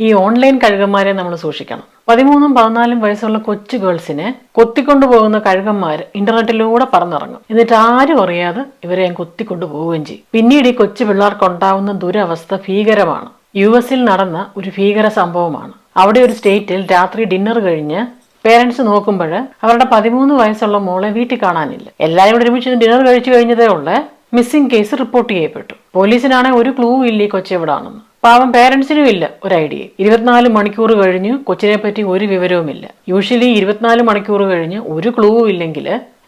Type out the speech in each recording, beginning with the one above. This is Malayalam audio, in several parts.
ഈ ഓൺലൈൻ കഴുകന്മാരെ നമ്മൾ സൂക്ഷിക്കണം. പതിമൂന്നും പതിനാലും വയസ്സുള്ള കൊച്ചു ഗേൾസിനെ കൊത്തിക്കൊണ്ടു പോകുന്ന കഴുകന്മാർ ഇന്റർനെറ്റിലൂടെ പറന്നിറങ്ങും. എന്നിട്ട് ആരും അറിയാതെ ഇവരെ ഞാൻ കൊത്തിക്കൊണ്ടു പോവുകയും ചെയ്യും. പിന്നീട് ഈ കൊച്ചു പിള്ളേർക്കുണ്ടാവുന്ന ദുരവസ്ഥ ഭീകരമാണ്. യു എസിൽ നടന്ന ഒരു ഭീകര സംഭവമാണ്. അവിടെ ഒരു സ്റ്റേറ്റിൽ രാത്രി ഡിന്നർ കഴിഞ്ഞ് പേരൻസ് നോക്കുമ്പോൾ അവരുടെ പതിമൂന്ന് വയസ്സുള്ള മോളെ വീട്ടിൽ കാണാനില്ല. എല്ലാവരും കൂടെ ഒരുമിച്ച് ഡിന്നർ കഴിച്ചു കഴിഞ്ഞതേ ഉള്ള. മിസ്സിംഗ് കേസ് റിപ്പോർട്ട് ചെയ്യപ്പെട്ടു. പോലീസിനാണെങ്കിൽ ഒരു ക്ലൂ ഇല്ല ഈ കൊച്ചു എവിടാണെന്ന് പാവം പേരൻസിനും ഇല്ല ഒരു ഐഡിയ ഇരുപത്തിനാല് മണിക്കൂർ കഴിഞ്ഞ് കൊച്ചിനെ പറ്റി ഒരു വിവരവുമില്ല യൂഷ്വലി ഇരുപത്തിനാല് മണിക്കൂർ കഴിഞ്ഞ് ഒരു ക്ലൂവും ഇല്ലെങ്കിൽ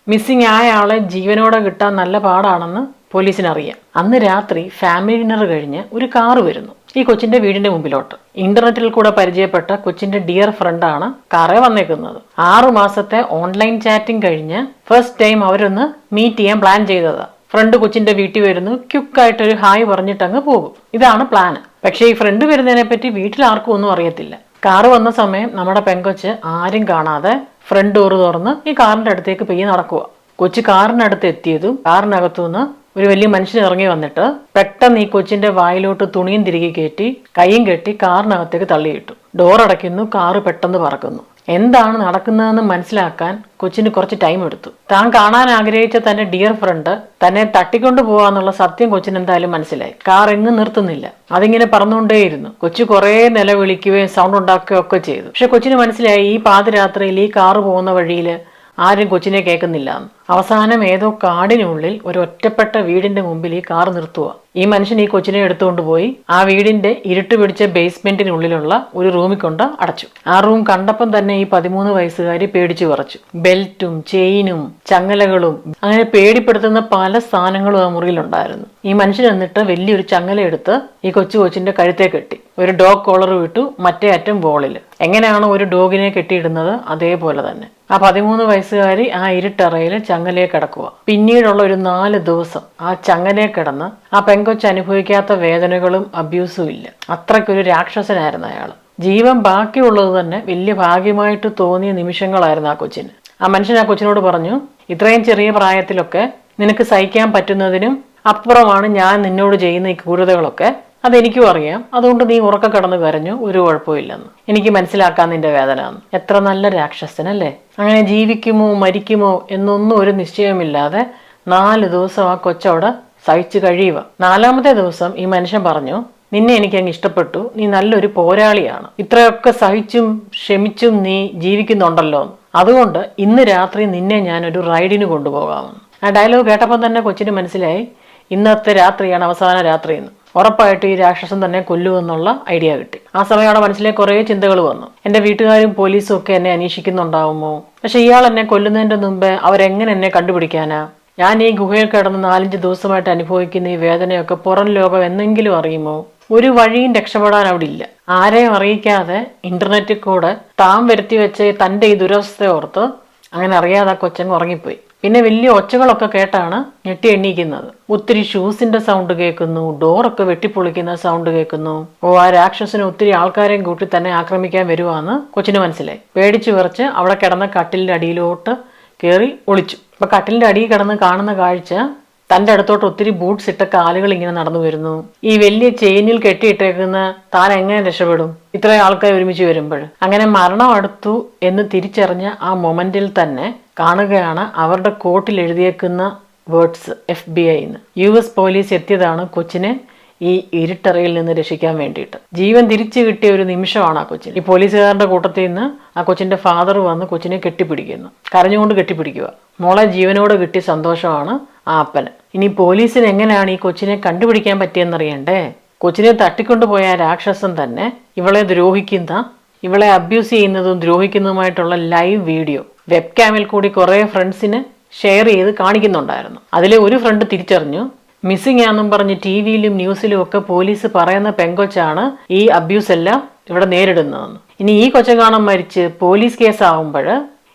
മിസ്സിംഗ് ആയ ആളെ ജീവനോടെ കിട്ടാൻ നല്ല പാടാണെന്ന് പോലീസിനറിയാം. അന്ന് രാത്രി ഫാമിലി ഡിന്നർ കഴിഞ്ഞ് ഒരു കാറ് വരുന്നു. ഈ കൊച്ചിന്റെ വീടിന്റെ മുമ്പിലോട്ട്. ഇന്റർനെറ്റിൽ കൂടെ പരിചയപ്പെട്ട കൊച്ചിന്റെ ഡിയർ ഫ്രണ്ടാണ് കാറെ വന്നേക്കുന്നത്. ആറു മാസത്തെ ഓൺലൈൻ ചാറ്റിംഗ് കഴിഞ്ഞ് ഫസ്റ്റ് ടൈം അവരൊന്ന് മീറ്റ് ചെയ്യാൻ പ്ലാൻ ചെയ്തതാണ് ഫ്രണ്ട് കൊച്ചിന്റെ വീട്ടിൽ വരുന്നു. ക്യുക്കായിട്ട് ഒരു ഹായ് പറഞ്ഞിട്ട് അങ്ങ് പോകും. ഇതാണ് പ്ലാന് പക്ഷേ ഈ ഫ്രണ്ട് വരുന്നതിനെ പറ്റി വീട്ടിൽ ആർക്കും ഒന്നും അറിയത്തില്ല. കാറ് വന്ന സമയം നമ്മുടെ പെങ്കൊച്ച് ആരും കാണാതെ ഫ്രണ്ട് ഡോറ് തുറന്ന് ഈ കാറിന്റെ അടുത്തേക്ക് പെയ്യ് നടക്കുക കൊച്ചു കാറിനടുത്ത് എത്തിയതും കാറിനകത്തുനിന്ന് ഒരു വലിയ മനുഷ്യൻ ഇറങ്ങി വന്നിട്ട് പെട്ടെന്ന് ഈ കൊച്ചിന്റെ വായിലോട്ട് തുണിയും തിരികെ കയറ്റി കൈയും കെട്ടി കാറിനകത്തേക്ക് തള്ളിയിട്ടു. ഡോർ അടയ്ക്കുന്നു കാറ് പെട്ടെന്ന് പറക്കുന്നു. എന്താണ് നടക്കുന്നതെന്ന് മനസ്സിലാക്കാൻ കൊച്ചിന് കുറച്ച് ടൈം എടുത്തു. താൻ കാണാൻ ആഗ്രഹിച്ച തന്റെ ഡിയർ ഫ്രണ്ട് തന്നെ തട്ടിക്കൊണ്ടു പോവാന്നുള്ള സത്യം കൊച്ചിന് എന്തായാലും മനസ്സിലായി. കാർ എങ്ങും നിർത്തുന്നില്ല. അതിങ്ങനെ പറന്നുകൊണ്ടേയിരുന്നു. കൊച്ചു കുറേ നിലവിളിക്കുകയും സൗണ്ട് ഉണ്ടാക്കുകയും ഒക്കെ ചെയ്തു. പക്ഷെ കൊച്ചിന് മനസ്സിലായി ഈ പാതിരാത്രിയിൽ ഈ കാറ് പോകുന്ന വഴിയിൽ ആരും കൊച്ചിനെ കേൾക്കുന്നില്ല. അവസാനം ഏതോ കാടിനുള്ളിൽ ഒരു ഒറ്റപ്പെട്ട വീടിന്റെ മുമ്പിൽ ഈ കാർ നിർത്തുക ഈ മനുഷ്യൻ ഈ കൊച്ചിനെ എടുത്തുകൊണ്ട് പോയി ആ വീടിന്റെ ഇരുട്ട് പിടിച്ച ബേസ്മെന്റിനുള്ളിലുള്ള ഒരു റൂമിൽ കൊണ്ട് അടച്ചു. ആ റൂം കണ്ടപ്പം തന്നെ ഈ പതിമൂന്ന് വയസ്സുകാരി പേടിച്ചു പറച്ചു ബെൽറ്റും ചെയിനും ചങ്ങലകളും അങ്ങനെ പേടിപ്പെടുത്തുന്ന പല സാധനങ്ങളും ആ മുറിയിലുണ്ടായിരുന്നു. ഈ മനുഷ്യൻ എന്നിട്ട് വലിയൊരു ചങ്ങല എടുത്ത് ഈ കൊച്ചു കൊച്ചിന്റെ കഴുത്തെ കെട്ടി. ഒരു ഡോഗ് കോളർ വിട്ടു മറ്റേ അറ്റം ബോളിൽ എങ്ങനെയാണോ ഒരു ഡോഗിനെ കെട്ടിയിടുന്നത് അതേപോലെ തന്നെ. ആ പതിമൂന്ന് വയസ്സുകാരി ആ ഇരുട്ടറയിൽ ചങ്ങലയെ കിടക്കുക. പിന്നീടുള്ള ഒരു നാല് ദിവസം ആ ചങ്ങലയെ കിടന്ന് ആ പെങ്കൊച്ച് അനുഭവിക്കാത്ത വേദനകളും അബ്യൂസും ഇല്ല. അത്രയ്ക്കൊരു രാക്ഷസനായിരുന്നു അയാൾ ജീവൻ ബാക്കിയുള്ളത് തന്നെ വലിയ ഭാഗ്യമായിട്ട് തോന്നിയ നിമിഷങ്ങളായിരുന്നു ആ കൊച്ചിന്. ആ മനുഷ്യൻ ആ കൊച്ചിനോട് പറഞ്ഞു ഇത്രയും ചെറിയ പ്രായത്തിലൊക്കെ നിനക്ക് സഹിക്കാൻ പറ്റുന്നതിനും അപ്പുറമാണ് ഞാൻ നിന്നോട് ചെയ്യുന്ന ഈ ക്രൂരതകളൊക്കെ. അതെനിക്കും അറിയാം. അതുകൊണ്ട് നീ ഉറക്ക കടന്ന് കരഞ്ഞു. ഒരു കുഴപ്പമില്ലെന്ന് എനിക്ക് മനസ്സിലാക്കാൻ നിന്റെ വേദന എത്ര നല്ല രാക്ഷസനല്ലേ? അങ്ങനെ ജീവിക്കുമോ മരിക്കുമോ എന്നൊന്നും ഒരു നിശ്ചയമില്ലാതെ നാല് ദിവസം ആ കൊച്ചവിടെ സഹിച്ചു കഴിയുക. നാലാമത്തെ ദിവസം ഈ മനുഷ്യൻ പറഞ്ഞു നിന്നെ എനിക്ക് അങ്ങ് ഇഷ്ടപ്പെട്ടു. നീ നല്ലൊരു പോരാളിയാണ്. ഇത്രയൊക്കെ സഹിച്ചും ക്ഷമിച്ചും നീ ജീവിക്കുന്നുണ്ടല്ലോ. അതുകൊണ്ട് ഇന്ന് രാത്രി നിന്നെ ഞാൻ ഒരു റൈഡിന് കൊണ്ടുപോകാമെന്ന്. ആ ഡയലോഗ് കേട്ടപ്പോൾ തന്നെ കൊച്ചിന് മനസ്സിലായി ഇന്നത്തെ രാത്രിയാണ് അവസാന രാത്രി എന്ന് ഉറപ്പായിട്ട് ഈ രാക്ഷസൻ തന്നെ കൊല്ലുമെന്നുള്ള ഐഡിയ കിട്ടി. ആ സമയം അവിടെ മനസ്സിലെ കുറേ ചിന്തകൾ വന്നു. എന്റെ വീട്ടുകാരും പോലീസും ഒക്കെ എന്നെ അന്വേഷിക്കുന്നുണ്ടാവുമോ? പക്ഷെ ഇയാൾ എന്നെ കൊല്ലുന്നതിന്റെ മുമ്പേ അവരെങ്ങനെ എന്നെ കണ്ടുപിടിക്കാനാ? ഞാൻ ഈ ഗുഹയിൽ കിടന്ന് നാലഞ്ച് ദിവസമായിട്ട് അനുഭവിക്കുന്ന ഈ വേദനയൊക്കെ പുറം ലോകം എന്നെങ്കിലും അറിയുമോ? ഒരു വഴിയും രക്ഷപ്പെടാൻ അവിടെ ഇല്ല. ആരെയും അറിയിക്കാതെ ഇന്റർനെറ്റിൽ കൂടെ താൻ വരുത്തി വെച്ച തന്റെ ഈ ദുരവസ്ഥ ഓർത്ത് അങ്ങനെ അറിയാതെ ആ കൊച്ചങ്ങ് ഉറങ്ങിപ്പോയി. പിന്നെ വലിയ ഒച്ചകളൊക്കെ കേട്ടാണ് ഞെട്ടി എണ്ണീക്കുന്നത്. ഒത്തിരി ഷൂസിന്റെ സൗണ്ട് കേൾക്കുന്നു ഡോറൊക്കെ വെട്ടിപ്പൊളിക്കുന്ന സൗണ്ട് കേൾക്കുന്നു. ഓ ആ രാക്ഷസിന് ഒത്തിരി ആൾക്കാരെയും കൂട്ടി തന്നെ ആക്രമിക്കാൻ വരുവാന്ന് കൊച്ചിന് മനസ്സിലായി. പേടിച്ചു വിറച്ച് അവിടെ കിടന്ന കട്ടിലിന്റെ അടിയിലോട്ട് കയറി ഒളിച്ചു. അപ്പൊ കട്ടിലിന്റെ അടിയിൽ കിടന്ന് കാണുന്ന കാഴ്ച തന്റെ അടുത്തോട്ട് ഒത്തിരി ബൂട്ട്സ് ഇട്ട കാലുകൾ ഇങ്ങനെ നടന്നു വരുന്നു. ഈ വലിയ ചെയിനിൽ കെട്ടിയിട്ടേക്കുന്ന താൻ എങ്ങനെ രക്ഷപ്പെടും? ഇത്രയും ആൾക്കാർ ഒരുമിച്ച് വരുമ്പോൾ. അങ്ങനെ മരണം അടുത്തു എന്ന് തിരിച്ചറിഞ്ഞ ആ മൊമെന്റിൽ തന്നെ കാണുകയാണ് അവരുടെ കോട്ടിൽ എഴുതിയേക്കുന്ന വേർഡ്സ് എഫ് ബി ഐന്ന് യു എസ് പോലീസ് എത്തിയതാണ് കൊച്ചിനെ ഈ ഇരുട്ടറയിൽ നിന്ന് രക്ഷിക്കാൻ വേണ്ടിയിട്ട്. ജീവൻ തിരിച്ചു കിട്ടിയ ഒരു നിമിഷമാണ് ആ കൊച്ചിന്. ഈ പോലീസുകാരുടെ കൂട്ടത്തിൽ നിന്ന് ആ കൊച്ചിന്റെ ഫാദർ വന്ന് കൊച്ചിനെ കെട്ടിപ്പിടിക്കുന്നു. കരഞ്ഞുകൊണ്ട് കെട്ടിപ്പിടിക്കുക. മോളെ ജീവനോട് കിട്ടിയ സന്തോഷമാണ് ആ അപ്പന്. ഇനി പോലീസിന് എങ്ങനെയാണ് ഈ കൊച്ചിനെ കണ്ടുപിടിക്കാൻ പറ്റിയെന്നറിയണ്ടേ? കൊച്ചിനെ തട്ടിക്കൊണ്ടുപോയ രാക്ഷസൻ തന്നെ ഇവളെ ദ്രോഹിക്കുന്ന ഇവളെ അബ്യൂസ് ചെയ്യുന്നതും ദ്രോഹിക്കുന്നതുമായിട്ടുള്ള ലൈവ് വീഡിയോ വെബ് ക്യാമിൽ കൂടി കുറേ ഫ്രണ്ട്സിന് ഷെയർ ചെയ്ത് കാണിക്കുന്നുണ്ടായിരുന്നു. അതിലെ ഒരു ഫ്രണ്ട് തിരിച്ചറിഞ്ഞു മിസ്സിംഗ് ആണെന്നും പറഞ്ഞ് ടി വിയിലും ന്യൂസിലും ഒക്കെ പോലീസ് പറയുന്ന പെങ്കൊച്ചാണ് ഈ അബ്യൂസ് എല്ലാം ഇവിടെ നേരിടുന്നതെന്ന്. ഇനി ഈ കൊച്ചകാണം മരിച്ച് പോലീസ് കേസ് ആവുമ്പോൾ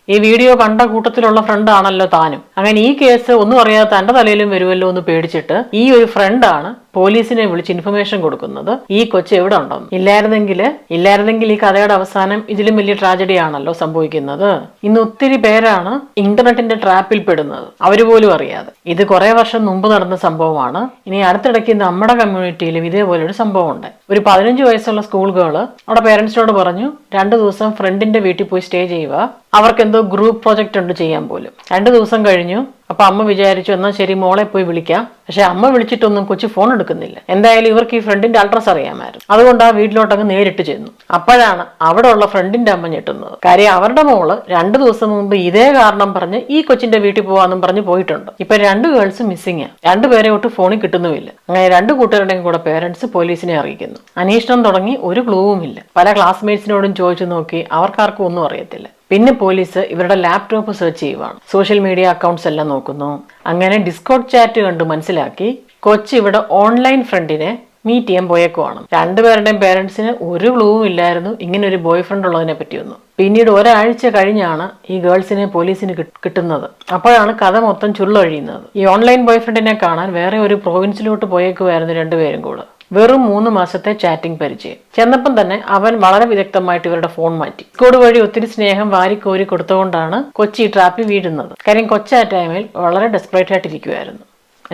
ഈ വീഡിയോ കണ്ട കൂട്ടത്തിലുള്ള ഫ്രണ്ട് ആണല്ലോ താനും. അങ്ങനെ ഈ കേസ് ഒന്നും അറിയാതെ തന്റെ തലയിലും വരുമല്ലോ എന്ന് പേടിച്ചിട്ട് ഈ ഒരു ഫ്രണ്ടാണ് പോലീസിനെ വിളിച്ച് ഇൻഫർമേഷൻ കൊടുക്കുന്നത് ഈ കൊച്ചു എവിടെ ഉണ്ടെന്ന്. ഇല്ലായിരുന്നെങ്കിൽ ഇല്ലായിരുന്നെങ്കിൽ ഈ കഥയുടെ അവസാനം ഇതിലും വലിയ ട്രാജഡി ആണല്ലോ സംഭവിക്കുന്നത്. ഇന്ന് ഒത്തിരി പേരാണ് ഇന്റർനെറ്റിന്റെ ട്രാപ്പിൽ പെടുന്നത്. അവർ പോലും അറിയാതെ. ഇത് കുറെ വർഷം മുമ്പ് നടന്ന സംഭവമാണ്. ഇനി അടുത്തിടയ്ക്ക് നമ്മുടെ കമ്മ്യൂണിറ്റിയിലും ഇതേപോലൊരു സംഭവം ഉണ്ട് ഒരു പതിനഞ്ച് വയസ്സുള്ള സ്കൂൾ ഗേൾ അവിടെ പേരൻസിനോട് പറഞ്ഞു രണ്ടു ദിവസം ഫ്രണ്ടിന്റെ വീട്ടിൽ പോയി സ്റ്റേ ചെയ്യുക. അവർക്ക് എന്തോ ഗ്രൂപ്പ് പ്രോജക്റ്റ് ഉണ്ട് ചെയ്യാൻ പോലും. രണ്ടു ദിവസം കഴിഞ്ഞു അപ്പൊ അമ്മ വിചാരിച്ചു എന്നാൽ ശരി മോളെ പോയി വിളിക്കാം. പക്ഷെ അമ്മ വിളിച്ചിട്ടൊന്നും കൊച്ചു ഫോൺ എടുക്കുന്നില്ല. എന്തായാലും ഇവർക്ക് ഈ ഫ്രണ്ടിന്റെ അഡ്രസ് അറിയാമായിരുന്നു. അതുകൊണ്ട് ആ വീട്ടിലോട്ടങ്ങ് നേരിട്ട് ചെന്നു. അപ്പോഴാണ് അവിടെ ഉള്ള ഫ്രണ്ടിന്റെ അമ്മ ഞെട്ടുന്നത്. കാര്യം അവരുടെ മോൾ രണ്ടു ദിവസം മുമ്പ് ഇതേ കാരണം പറഞ്ഞ് ഈ കൊച്ചിന്റെ വീട്ടിൽ പോവാന്നും പറഞ്ഞ് പോയിട്ടുണ്ട്. ഇപ്പൊ രണ്ട് ഗേൾസ് മിസ്സിങ് രണ്ടുപേരെ ഒട്ട് ഫോണിൽ കിട്ടുന്നുമില്ല. അങ്ങനെ രണ്ട് കൂട്ടുകാരുടെയും കൂടെ പേരൻസ് പോലീസിനെ അറിയിക്കുന്നു. അന്വേഷണം തുടങ്ങി ഒരു ക്ലൂവും ഇല്ല. പല ക്ലാസ്മേറ്റ്സിനോടും ചോദിച്ചു നോക്കി അവർക്കാർക്കും ഒന്നും അറിയത്തില്ല. പിന്നെ പോലീസ് ഇവരുടെ ലാപ്ടോപ്പ് സെർച്ച് ചെയ്യുവാണ്. സോഷ്യൽ മീഡിയ അക്കൗണ്ട്സ് എല്ലാം നോക്കുന്നു. അങ്ങനെ ഡിസ്കോഡ് ചാറ്റ് കണ്ട് മനസ്സിലാക്കി കൊച്ചി ഇവിടെ ഓൺലൈൻ ഫ്രണ്ടിനെ മീറ്റ് ചെയ്യാൻ പോയേക്കുവാണ്. രണ്ടുപേരുടെയും പേരൻസിന് ഒരു ക്ലൂവും ഇല്ലായിരുന്നു. ഇങ്ങനെ ഒരു ബോയ് ഫ്രണ്ട് ഉള്ളതിനെ പറ്റിയൊന്നും പിന്നീട് ഒരാഴ്ച കഴിഞ്ഞാണ് ഈ ഗേൾസിനെ പോലീസിന് കിട്ടുന്നത്. അപ്പോഴാണ് കഥ മൊത്തം ചുരുളൊഴിയുന്നത് ഈ ഓൺലൈൻ ബോയ് ഫ്രണ്ടിനെ കാണാൻ വേറെ ഒരു പ്രോവിൻസിലോട്ട് പോയേക്കുമായിരുന്നു രണ്ടുപേരും കൂടെ. വെറും മൂന്ന് മാസത്തെ ചാറ്റിംഗ് പരിചയം. ചെന്നപ്പം തന്നെ അവൻ വളരെ വിദഗ്ധമായിട്ട് ഇവരുടെ ഫോൺ മാറ്റി. കോഡ് വഴി ഒത്തിരി സ്നേഹം വാരിക്കോരി കൊടുത്തുകൊണ്ടാണ് കൊച്ചി ട്രാപ്പിൽ വീഴുന്നത്. കാര്യം കൊച്ച ആ ടൈമിൽ വളരെ ഡെസ്പറേറ്റ് ആയിട്ടിരിക്കുമായിരുന്നു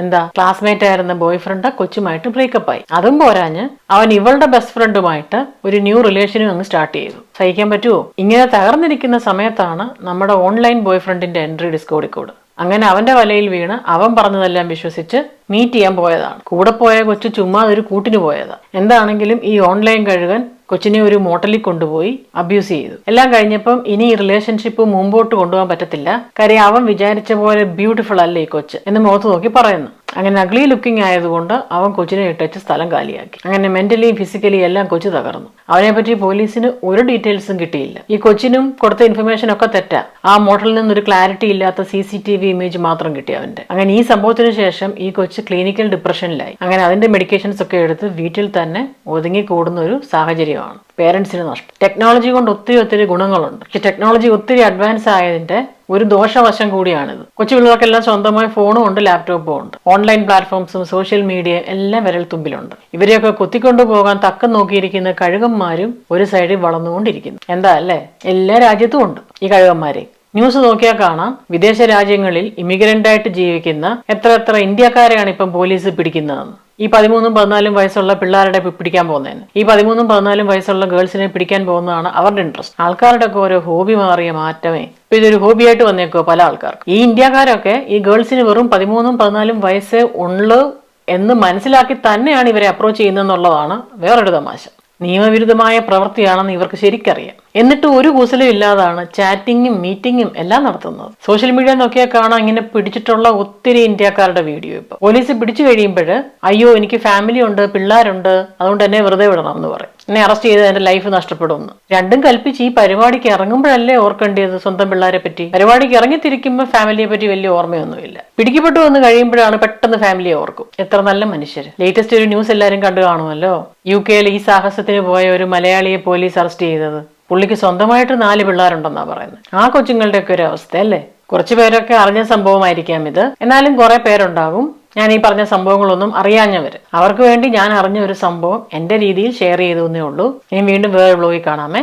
എന്താ ക്ലാസ്മേറ്റ് ആയിരുന്ന ബോയ് ഫ്രണ്ട് കൊച്ചുമായിട്ട് ബ്രേക്കപ്പ് ആയി. അതും പോരാഞ്ഞ് അവൻ ഇവളുടെ ബെസ്റ്റ് ഫ്രണ്ടുമായിട്ട് ഒരു ന്യൂ റിലേഷനും അങ്ങ് സ്റ്റാർട്ട് ചെയ്തു. സഹിക്കാൻ പറ്റുമോ ഇങ്ങനെ തകർന്നിരിക്കുന്ന സമയത്താണ് നമ്മുടെ ഓൺലൈൻ ബോയ് ഫ്രണ്ടിന്റെ എൻട്രി ഡിസ്കോഡിൽ അങ്ങനെ അവന്റെ വലയിൽ വീണ് അവൻ പറഞ്ഞതെല്ലാം വിശ്വസിച്ച് മീറ്റ് ചെയ്യാൻ പോയതാണ്. കൂടെ പോയ കൊച്ചു ചുമ്മാ ഒരു കൂട്ടിന് പോയതാണ് എന്താണെങ്കിലും ഈ ഓൺലൈൻ കഴുകൻ കൊച്ചിനെ ഒരു മോട്ടലിൽ കൊണ്ടുപോയി അബ്യൂസ് ചെയ്തു. എല്ലാം കഴിഞ്ഞപ്പം ഇനി ഈ റിലേഷൻഷിപ്പ് മുമ്പോട്ട് കൊണ്ടുപോകാൻ പറ്റത്തില്ല. കാര്യം അവൻ വിചാരിച്ച പോലെ ബ്യൂട്ടിഫുൾ അല്ല ഈ കൊച്ച് എന്ന് മുഖത്ത് നോക്കി പറയുന്നു. അങ്ങനെ അഗ്ലി ലുക്കിംഗ് ആയതുകൊണ്ട് അവൻ കൊച്ചിനെ ഇട്ടച്ച് സ്ഥലം കാലിയാക്കി. അങ്ങനെ മെന്റലി ഫിസിക്കലി എല്ലാം കൊച്ചു തകർന്നു. അവനെപ്പറ്റി പോലീസിന് ഒരു ഡീറ്റെയിൽസും കിട്ടിയില്ല. ഈ കൊച്ചിനും കൊടുത്ത ഇൻഫർമേഷൻ ഒക്കെ തെറ്റാ. ആ മോട്ടലിൽ നിന്നൊരു ക്ലാരിറ്റി ഇല്ലാത്ത C C T V image മാത്രം കിട്ടി അവന്റെ അങ്ങനെ ഈ സംഭവത്തിന് ശേഷം ഈ കൊച്ച് ക്ലിനിക്കൽ ഡിപ്രഷനിലായി അങ്ങനെ അതിന്റെ മെഡിക്കേഷൻസ് ഒക്കെ എടുത്ത് വീട്ടിൽ തന്നെ ഒതുങ്ങി കൂടുന്ന ഒരു സാഹചര്യമാണ് പേരൻസിന് നഷ്ടം ടെക്നോളജി കൊണ്ട് ഒത്തിരി ഒത്തിരി ഗുണങ്ങളുണ്ട്. പക്ഷെ ടെക്നോളജി ഒത്തിരി അഡ്വാൻസ് ആയതിന്റെ ഒരു ദോഷവശം കൂടിയാണിത്. കൊച്ചു പിള്ളേർക്കെല്ലാം സ്വന്തമായി ഫോണും ഉണ്ട് ലാപ്ടോപ്പും ഉണ്ട്. ഓൺലൈൻ പ്ലാറ്റ്ഫോംസും സോഷ്യൽ മീഡിയ എല്ലാം വിരൽ തുമ്പിലുണ്ട്. ഇവരെയൊക്കെ കൊത്തിക്കൊണ്ടു പോകാൻ തക്കം നോക്കിയിരിക്കുന്ന കഴുകന്മാരും ഒരു സൈഡിൽ വളർന്നുകൊണ്ടിരിക്കുന്നു. എന്താ അല്ലേ? എല്ലാ രാജ്യത്തും ഉണ്ട് ഈ കഴുകന്മാരെ. ന്യൂസ് നോക്കിയാൽ കാണാം വിദേശ രാജ്യങ്ങളിൽ ഇമിഗ്രന്റ് ആയിട്ട് ജീവിക്കുന്ന എത്ര എത്ര ഇന്ത്യക്കാരെയാണ് ഇപ്പം പോലീസ് പിടിക്കുന്നതെന്ന്. ഈ പതിമൂന്നും പതിനാലും വയസ്സുള്ള പിള്ളേരുടെ പിടിക്കാൻ പോകുന്നതിന് ഈ പതിമൂന്നും പതിനാലും വയസ്സുള്ള ഗേൾസിനെ പിടിക്കാൻ പോകുന്നതാണ് അവരുടെ ഇൻട്രസ്റ്റ് ആൾക്കാരുടെ ഒക്കെ ഓരോ ഹോബി മാറിയ മാറ്റമേ. ഇപ്പൊ ഇതൊരു ഹോബിയായിട്ട് വന്നേക്കോ പല ആൾക്കാർക്ക്. ഈ ഇന്ത്യക്കാരൊക്കെ ഈ ഗേൾസിന് വെറും പതിമൂന്നും പതിനാലും വയസ്സേ ഉള്ളൂ എന്ന് മനസ്സിലാക്കി തന്നെയാണ് ഇവരെ അപ്രോച്ച് ചെയ്യുന്നതെന്നുള്ളതാണ് വേറൊരു തമാശ. നിയമവിരുദ്ധമായ പ്രവൃത്തിയാണെന്ന് ഇവർക്ക് ശരിക്കറിയാം. എന്നിട്ട് ഒരു കൂസലും ഇല്ലാതാണ് ചാറ്റിങ്ങും മീറ്റിങ്ങും എല്ലാം നടത്തുന്നത്. സോഷ്യൽ മീഡിയ നോക്കിയാൽ കാണാൻ ഇങ്ങനെ പിടിച്ചിട്ടുള്ള ഒത്തിരി ഇന്ത്യക്കാരുടെ വീഡിയോ ഇപ്പൊ. പോലീസ് പിടിച്ചു കഴിയുമ്പോൾ അയ്യോ എനിക്ക് ഫാമിലി ഉണ്ട് പിള്ളേരുണ്ട് അതുകൊണ്ട് എന്നെ വെറുതെ വിടണം എന്ന് പറയും. എന്നെ അറസ്റ്റ് ചെയ്ത് എന്റെ ലൈഫ് നഷ്ടപ്പെടുമെന്ന്. രണ്ടും കൽപ്പിച്ച് ഈ പരിപാടിക്ക് ഇറങ്ങുമ്പോഴല്ലേ ഓർക്കേണ്ടത് സ്വന്തം പിള്ളേരെ പറ്റി? പരിപാടിക്ക് ഇറങ്ങിത്തിരിക്കുമ്പോൾ ഫാമിലിയെ പറ്റി വലിയ ഓർമ്മയൊന്നുമില്ല. പിടിക്കപ്പെട്ടു വന്ന് കഴിയുമ്പോഴാണ് പെട്ടെന്ന് ഫാമിലിയെ ഓർക്കും. എത്ര നല്ല മനുഷ്യർ ലേറ്റസ്റ്റ് ഒരു ന്യൂസ് എല്ലാവരും കണ്ടു കാണുമല്ലോ? യു കെയിൽ ഈ സാഹസത്തിന് പോയ ഒരു മലയാളിയെ പോലീസ് അറസ്റ്റ് ചെയ്തത്. പുള്ളിക്ക് സ്വന്തമായിട്ട് നാല് പിള്ളേരുണ്ടെന്നാ പറയുന്നത്. ആ കൊച്ചുങ്ങളുടെ ഒക്കെ ഒരു അവസ്ഥ അല്ലേ കുറച്ചു പേരൊക്കെ അറിഞ്ഞ സംഭവമായിരിക്കാം ഇത്. എന്നാലും കുറെ പേരുണ്ടാകും ഞാൻ ഈ പറഞ്ഞ സംഭവങ്ങളൊന്നും അറിയാഞ്ഞവർ അവർക്ക് വേണ്ടി ഞാൻ അറിഞ്ഞ ഒരു സംഭവം എന്റെ രീതിയിൽ ഷെയർ ചെയ്തു എന്നേ ഉള്ളൂ. ഇനി വീണ്ടും വേറെ ബ്ലോഗിൽ കാണാമേ.